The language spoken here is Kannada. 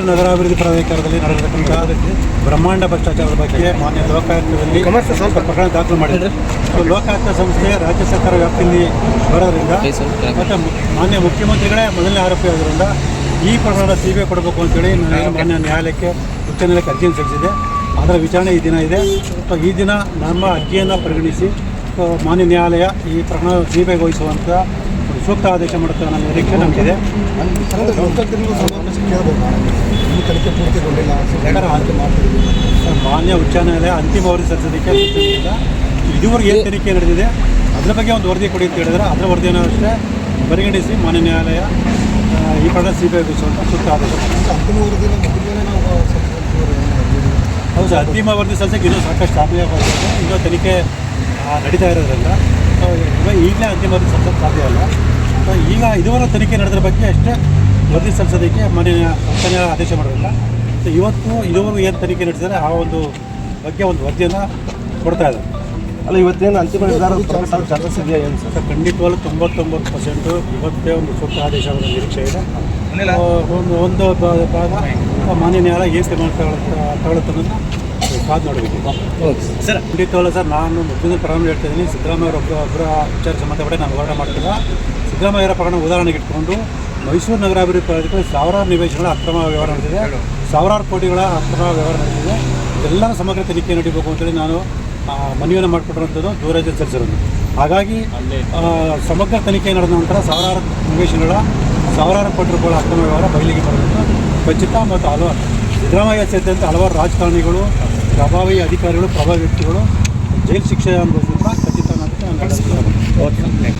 ನಗರಾಭಿವೃದ್ಧಿ ಪ್ರಾಧಿಕಾರದಲ್ಲಿ ನಡೆದಿರತಕ್ಕಂತಹ ಬ್ರಹ್ಮಾಂಡ ಭ್ರಷ್ಟಾಚಾರದ ಬಗ್ಗೆ ಮಾನ್ಯ ಲೋಕಾಯುಕ್ತದಲ್ಲಿ ಸ್ವಲ್ಪ ಪ್ರಕರಣ ದಾಖಲು ಮಾಡಿದೆ ಲೋಕಾಯುಕ್ತ ಸಂಸ್ಥೆ ರಾಜ್ಯ ಸರ್ಕಾರ ವ್ಯಾಪ್ತಿಯಲ್ಲಿ ಬರೋದ್ರಿಂದ ಮತ್ತು ಮಾನ್ಯ ಮುಖ್ಯಮಂತ್ರಿಗಳೇ ಮೊದಲನೇ ಆರೋಪಿ ಆಗೋದ್ರಿಂದ ಈ ಪ್ರಕರಣ ಸಿ ಬಿ ಐ ಕೊಡಬೇಕು ಅಂತೇಳಿ ನಾನು ಮಾನ್ಯ ನ್ಯಾಯಾಲಯಕ್ಕೆ ಉಚ್ಚ ನ್ಯಾಯಾಲಯಕ್ಕೆ ಅರ್ಜಿಯನ್ನು ಸಲ್ಲಿಸಿದೆ. ಅದರ ವಿಚಾರಣೆ ಈ ದಿನ ಇದೆ. ಸೊ ಈ ದಿನ ನಮ್ಮ ಅರ್ಜಿಯನ್ನು ಪರಿಗಣಿಸಿ ಮಾನ್ಯ ನ್ಯಾಯಾಲಯ ಈ ಪ್ರಕರಣ ಸಿ ಬಿ ಐಗೆ ವಹಿಸುವಂಥ ಒಂದು ಸೂಕ್ತ ಆದೇಶ ಮಾಡುತ್ತೆ ನನ್ನ ನಿರೀಕ್ಷೆ ನಮಗಿದೆ ತನಿಖೆ ಪೂರ್ತಿಗೊಂಡಿಲ್ಲ ಆಯ್ಕೆ ಸರ್, ಮಾನ್ಯ ಉಚ್ಚ ನ್ಯಾಯಾಲಯ ಅಂತಿಮ ವರದಿ ಸಲ್ಲಿಸೋದಕ್ಕೆ. ಇದುವರೆಗೆ ಏನು ತನಿಖೆ ನಡೆದಿದೆ ಅದರ ಬಗ್ಗೆ ಒಂದು ವರದಿ ಕೊಡಿ ಅಂತ ಹೇಳಿದ್ರೆ ಅದರ ವರದಿಯನ್ನು ಅಷ್ಟೇ ಪರಿಗಣಿಸಿ ಮಾನ್ಯ ನ್ಯಾಯಾಲಯ ಈ ಪ್ರಕರಣ ಸಿ ಬಿ ಐ ಸೂಕ್ತ ಆದೇಶ. ಅಂತಿಮ ಸಲ್ಲಿಸಿದ್ದೀವಿ. ಹೌದು ಅಂತಿಮ ವರದಿ ಸಲ್ಲಿಸಕ್ಕೆ ಇನ್ನೂ ಸಾಕಷ್ಟು ಬರ್ತದೆ ಇನ್ನೂ ತನಿಖೆ ನಡೀತಾ ಇರೋದ್ರಿಂದ ಈಗಲೇ ಅಂತಿಮ ವರದಿ ಸಲ್ಲಿಸೋಕ್ಕೆ ಸಾಧ್ಯ ಅಲ್ಲ. ಸೊ, ಈಗ ಇದುವರೆಗೆ ತನಿಖೆ ನಡೆದ್ರ ಬಗ್ಗೆ ಅಷ್ಟೇ ವರದಿ ಸಲ್ಲಿಸೋದಕ್ಕೆ ಮನೆಯ ನ್ಯಾಯಾಲಯ ಆದೇಶ ಮಾಡೋದಿಲ್ಲ. ಸೊ ಇವತ್ತು ಇದುವರೆಗೂ ಏನು ತನಿಖೆ ನಡೆಸಿದರೆ ಆ ಒಂದು ಬಗ್ಗೆ ಒಂದು ವರದಿಯನ್ನು ಕೊಡ್ತಾ ಇದೆ ಅಲ್ಲ ಇವತ್ತೇನು ಅಂತಿಮ ನಿರ್ಧಾರ ಸಲ್ಲಿಸಿದೆಯಾ ಚಾನ್ಸಸ್ ಇದೆಯಾ ಏನು ಸರ್? ಸರ್ ಖಂಡಿತವಾಗ್ಲೂ ತೊಂಬತ್ತೊಂಬತ್ತು ಪರ್ಸೆಂಟು ಇವತ್ತೇ ಒಂದು ಸೂಕ್ತ ಆದೇಶ ನಿರೀಕ್ಷೆ ಇದೆ. ಒಂದು ಒಂದು ಭಾಗ ಆ, ಮಾನ್ಯ ನ್ಯಾಯಾಲಯ ಏನು ತೀರ್ಮಾನ ತಗೊಳುತ್ತೆ ಅನ್ನೋದನ್ನ ಕಾದು ನೋಡಬೇಕು ಸರ್ ಖಂಡಿತವಲ್ಲ ಸರ್ ನಾನು ಮುಖ್ಯಮಂತ್ರಿ ಪ್ರಾರಂಭ ಹೇಳ್ತಾ ಇದ್ದೀನಿ ಸಿದ್ದರಾಮಯ್ಯ ಒಬ್ಬ ಒಬ್ಬರ ವಿಚಾರ ಸಂಬಂಧಪಟ್ಟ ನಾನು ಹೋರಾಟ ಮಾಡ್ತಿಲ್ಲ. ಸಿದ್ದರಾಮಯ್ಯರ ಪ್ರಕರಣ ಉದಾಹರಣೆಗೆ ಇಟ್ಕೊಂಡು ಮೈಸೂರು ನಗರಾಭಿವೃದ್ಧಿ ಪ್ರಾಧಿಕಾರ ಸಾವಿರಾರು ನಿವೇಶನಗಳ ಅಕ್ರಮ ವ್ಯವಹಾರ ನಡೆದಿದೆ. ಸಾವಿರಾರು ಕೋಟಿಗಳ ಅಕ್ರಮ ವ್ಯವಹಾರ ನಡೆದಿದೆ. ಇದೆಲ್ಲ ಸಮಗ್ರ ತನಿಖೆ ನಡೀಬೇಕು ಅಂತೇಳಿ ನಾನು ಮನವಿಯನ್ನು ಮಾಡಿಕೊಟ್ಟಿರುವಂಥದ್ದು ದೂರಜ ಸಲ್ಲಿಸಿರೋದು ಹಾಗಾಗಿ ಸಮಗ್ರ ತನಿಖೆ ನಡೆದ ನಂತರ ಸಾವಿರಾರು ನಿವೇಶನಗಳ ಸಾವಿರಾರು ಕೋಟಿ ರೂಪಾಯಿಗಳ ಅಕ್ರಮ ವ್ಯವಹಾರ ಬಯಲಿಗೆ ಬರೋದು ಖಚಿತ ಮತ್ತು ಹಲವಾರು ಸಿದ್ದರಾಮಯ್ಯ ಸೇರಿದಂತೆ ಹಲವಾರು ರಾಜಕಾರಣಿಗಳು ప్రభావి అధికారులు ప్రభావ వ్యక్తి కూడా జైలు శిక్ష అనుభవించిన కూడా ఖచ్చితంగా ఓకే.